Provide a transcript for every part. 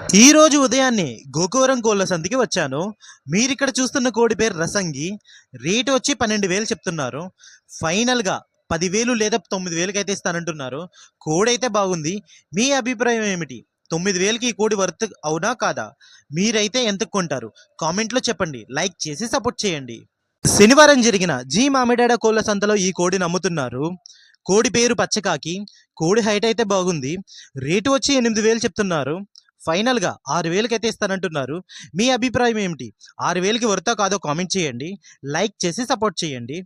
ఈ రోజు ఉదయాన్నే గోకూరం కోళ్ళ సంతికి వచ్చాను. మీరు ఇక్కడ చూస్తున్న కోడి పేరు రసంగి. రేటు వచ్చి పన్నెండు వేలు చెప్తున్నారు. ఫైనల్గా పదివేలు లేదా తొమ్మిది వేలకి అయితే ఇస్తానంటున్నారు. కోడి అయితే బాగుంది. మీ అభిప్రాయం ఏమిటి? తొమ్మిది వేలకి ఈ కోడి వర్త్ అవునా కాదా? మీరైతే ఎంత కొంటారు? కామెంట్లో చెప్పండి. లైక్ చేసి సపోర్ట్ చేయండి. శనివారం జరిగిన జీ మామిడాడ కోళ్ళ సంతలో ఈ కోడిని అమ్ముతున్నారు కోడి పేరు పచ్చకాకి కోడి హైట్ అయితే బాగుంది. రేటు వచ్చి ఎనిమిది వేలు చెప్తున్నారు. ఫైనల్గా ఆరు వేలకి అయితే ఇస్తానంటున్నారు. మీ అభిప్రాయం ఏమిటి? ఆరు వేలకి వర్తా కాదో కామెంట్ చేయండి. లైక్ చేసి సపోర్ట్ చేయండి.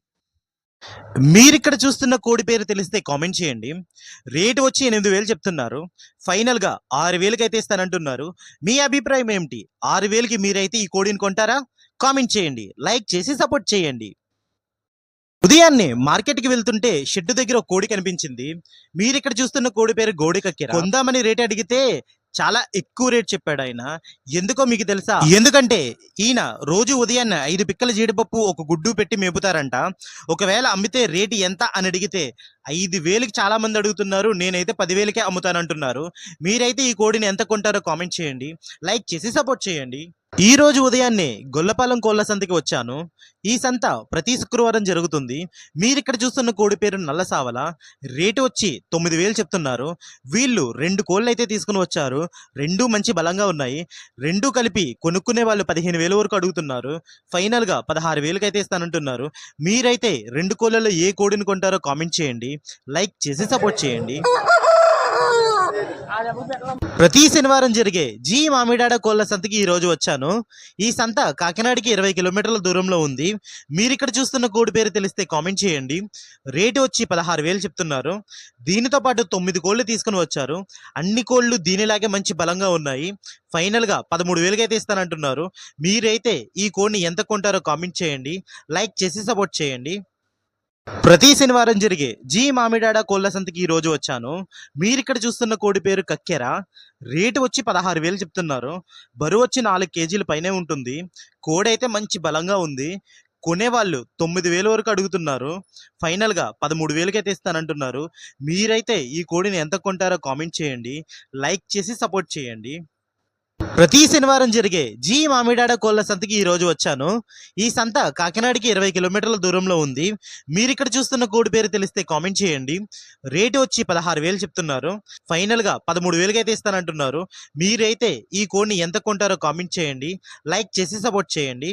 మీరు ఇక్కడ చూస్తున్న కోడి పేరు తెలిస్తే కామెంట్ చేయండి. రేటు వచ్చి ఎనిమిది వేలు చెప్తున్నారు. ఫైనల్గా ఆరు వేలకి అయితే ఇస్తానంటున్నారు. మీ అభిప్రాయం ఏమిటి? ఆరు వేలకి మీరైతే ఈ కోడిని కొంటారా? కామెంట్ చేయండి. లైక్ చేసి సపోర్ట్ చేయండి. ఉదయాన్నే మార్కెట్కి వెళ్తుంటే షెడ్ దగ్గర ఒక కోడి కనిపించింది. మీరు ఇక్కడ చూస్తున్న కోడి పేరు గోడి కక్కెర కొందామని రేట్ అడిగితే చాలా ఎక్కువ రేట్ చెప్పాడు ఆయన. ఎందుకో మీకు తెలుసా? ఎందుకంటే ఈయన రోజు ఉదయాన్నే ఐదు పిక్కల జీడిపప్పు ఒక గుడ్డు పెట్టి మేపుతారంట. ఒకవేళ అమ్మితే రేటు ఎంత అని అడిగితే ఐదు వేలకి చాలా మంది అడుగుతున్నారు. నేనైతే పదివేలకే అమ్ముతానంటున్నారు. మీరైతే ఈ కోడిని ఎంత కొంటారో కామెంట్ చేయండి. లైక్ చేసి సపోర్ట్ చేయండి. ఈ రోజు ఉదయాన్నే గొల్లపాలెం కోళ్ళ సంతకి వచ్చాను. ఈ సంత ప్రతి శుక్రవారం జరుగుతుంది. మీరు ఇక్కడ చూస్తున్న కోడి పేరు నల్లసావల. రేటు వచ్చి తొమ్మిది వేలు చెప్తున్నారు. వీళ్ళు రెండు కోళ్ళు అయితే తీసుకుని వచ్చారు. రెండు మంచి బలంగా ఉన్నాయి. రెండు కలిపి కొనుక్కునే వాళ్ళు పదిహేను వేల వరకు అడుగుతున్నారు. ఫైనల్గా పదహారు వేలకి అయితే ఇస్తానంటున్నారు. మీరైతే రెండు కోళ్ళలో ఏ కోడిని కొంటారో కామెంట్ చేయండి. లైక్ చేసి సపోర్ట్ చేయండి. ప్రతి శనివారం జరిగే జీ మామిడాడ కోళ్ళ సంతకి ఈ రోజు వచ్చాను. ఈ సంత కాకినాడకి ఇరవై కిలోమీటర్ల దూరంలో ఉంది. మీరు ఇక్కడ చూస్తున్న కోడి పేరు తెలిస్తే కామెంట్ చేయండి. రేటు వచ్చి పదహారు వేలు చెప్తున్నారు. దీనితో పాటు తొమ్మిది కోళ్ళు తీసుకుని వచ్చారు. అన్ని కోళ్ళు దీనిలాగే మంచి బలంగా ఉన్నాయి. ఫైనల్గా పదమూడు వేలుగా అయితే ఇస్తానంటున్నారు. మీరైతే ఈ కోడిని ఎంత కొంటారో కామెంట్ చేయండి. లైక్ చేసి సపోర్ట్ చేయండి. ప్రతి శనివారం జరిగే జీ మామిడాడ కోళ్ళ సంతకి ఈ రోజు వచ్చాను. మీరు ఇక్కడ చూస్తున్న కోడి పేరు కక్కెర. రేటు వచ్చి పదహారు వేలు చెప్తున్నారు. బరువు వచ్చి నాలుగు కేజీల పైనే ఉంటుంది. కోడి అయితే మంచి బలంగా ఉంది. కొనేవాళ్ళు తొమ్మిది వేల వరకు అడుగుతున్నారు. ఫైనల్గా పదమూడు వేలకైతే ఇస్తానంటున్నారు మీరైతే ఈ కోడిని ఎంత కొంటారో కామెంట్ చేయండి. లైక్ చేసి సపోర్ట్ చేయండి. ప్రతి శనివారం జరిగే జీ మామిడాడ కోళ్ళ సంతకి ఈ రోజు వచ్చాను. ఈ సంత కాకినాడకి ఇరవై కిలోమీటర్ల దూరంలో ఉంది. మీరు ఇక్కడ చూస్తున్న కోడి పేరు తెలిస్తే కామెంట్ చేయండి. రేటు వచ్చి పదహారు వేలు చెప్తున్నారు. ఫైనల్గా పదమూడు వేలకి అయితే ఇస్తానంటున్నారు. మీరైతే ఈ కోడిని ఎంత కొంటారో కామెంట్ చేయండి. లైక్ చేసి సపోర్ట్ చేయండి.